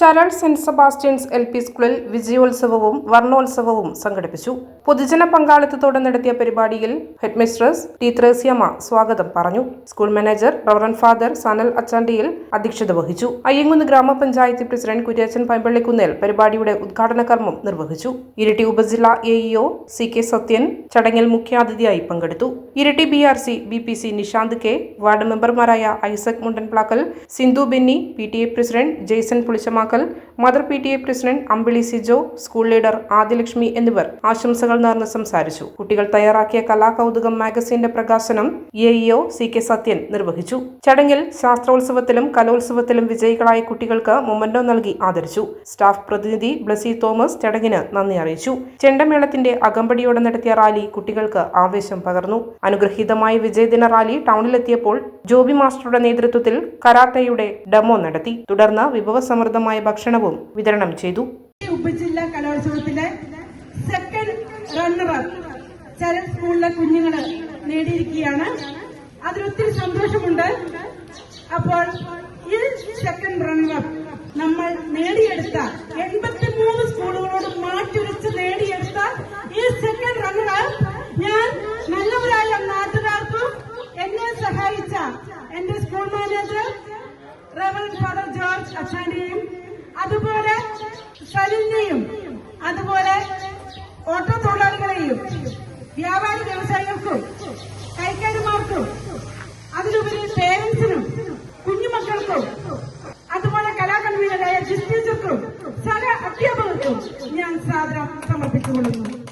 Charal saint Sebastian's L P സ്കൂളിൽ വിജയോത്സവവും വർണോത്സവവും സംഘടിപ്പിച്ചു. പൊതുജന പങ്കാളിത്തത്തോടെ നടത്തിയ പരിപാടിയിൽ ഹെഡ്മിസ്ട്രസ് ടി ത്രേസ്യമ്മ സ്വാഗതം പറഞ്ഞു. School manager reverend father Sanal അച്ചാണ്ടിയിൽ അധ്യക്ഷത വഹിച്ചു. അയ്യങ്കുന്ന് ഗ്രാമപഞ്ചായത്ത് പ്രസിഡന്റ് കുര്യാച്ചൻ പൈമ്പള്ളിക്കുന്നേൽ പരിപാടിയുടെ ഉദ്ഘാടന കർമ്മം നിർവഹിച്ചു. ഇരിട്ടി ഉപജില്ല എഇഒ സി കെ സത്യൻ ചടങ്ങിൽ മുഖ്യാതിഥിയായി പങ്കെടുത്തു. Iritty B R C B P C Nishanth K ward മെമ്പർമാരായ Isaac Mundanplackal Sindhu Benny P T A president Jaison Pulichamakkal mother P T A president Ambili Sijo school leader Adilakshmi എന്നിവർ ആശംസകൾ നേർന്ന് സംസാരിച്ചു. കുട്ടികൾ തയ്യാറാക്കിയ കലാകൗതുകം മാഗസീന്റെ പ്രകാശനം A EO C K Sathyan നിർവഹിച്ചു. ചടങ്ങിൽ ശാസ്ത്രോത്സവത്തിലും കലോത്സവത്തിലും വിജയികളായ കുട്ടികൾക്ക് മൊമന്റോ നൽകി ആദരിച്ചു. സ്റ്റാഫ് പ്രതിനിധി ബ്ലസി തോമസ് ചടങ്ങിന് നന്ദി അറിയിച്ചു. ചെണ്ടമേളത്തിന്റെ അകമ്പടിയോടെ നടത്തിയ റാലി കുട്ടികൾക്ക് ആവേശം പകർന്നു. അനുഗ്രഹീതമായ വിജയദിന റാലി ടൗണിലെത്തിയപ്പോൾ ജോബി മാസ്റ്ററുടെ നേതൃത്വത്തിൽ കരാട്ടയുടെ ഡെമോ നടത്തി. തുടർന്ന് വിഭവസമൃദ്ധമായ ഭക്ഷണവും വിതരണം ചെയ്തു. ഉപജില്ലാ കലോത്സവത്തിലെ സെക്കൻഡ് റണ്ണർ ചരൺ സ്കൂളിലെ കുഞ്ഞുങ്ങൾ നേടിയിരിക്കുകയാണ്. അതിലൊത്തിരി സന്തോഷമുണ്ട്. അപ്പോൾ ഈ സെക്കൻഡ് റണ്ണർ നമ്മൾ നേടിയെടുത്ത എൺപത്തിമൂന്ന് സ്കൂളുകളോട് മാറ്റിവെച്ച് നേടിയെടുത്ത ഈ സെക്കൻഡ് റണ്ണർ ഞാൻ നല്ലവരായ നാട്ടുകാർക്കും എന്നെ സഹായിച്ച എന്റെ school manager reverend father George അച്ചാണ്ടിയും അതുപോലെ സലിനെയും അതുപോലെ ഓട്ടോ തൊഴിലാളികളെയും വ്യാപാരി വ്യവസായികൾക്കും കൈക്കാരിമാർക്കും അതിലുപരി പേരന്റ്സിനും കുഞ്ഞുമക്കൾക്കും അതുപോലെ കലാകൺവീനറായ ജിസ്റ്റീച്ചർക്കും സഹ അധ്യാപകർക്കും ഞാൻ സാദരം സമർപ്പിച്ചുകൊള്ളുന്നു.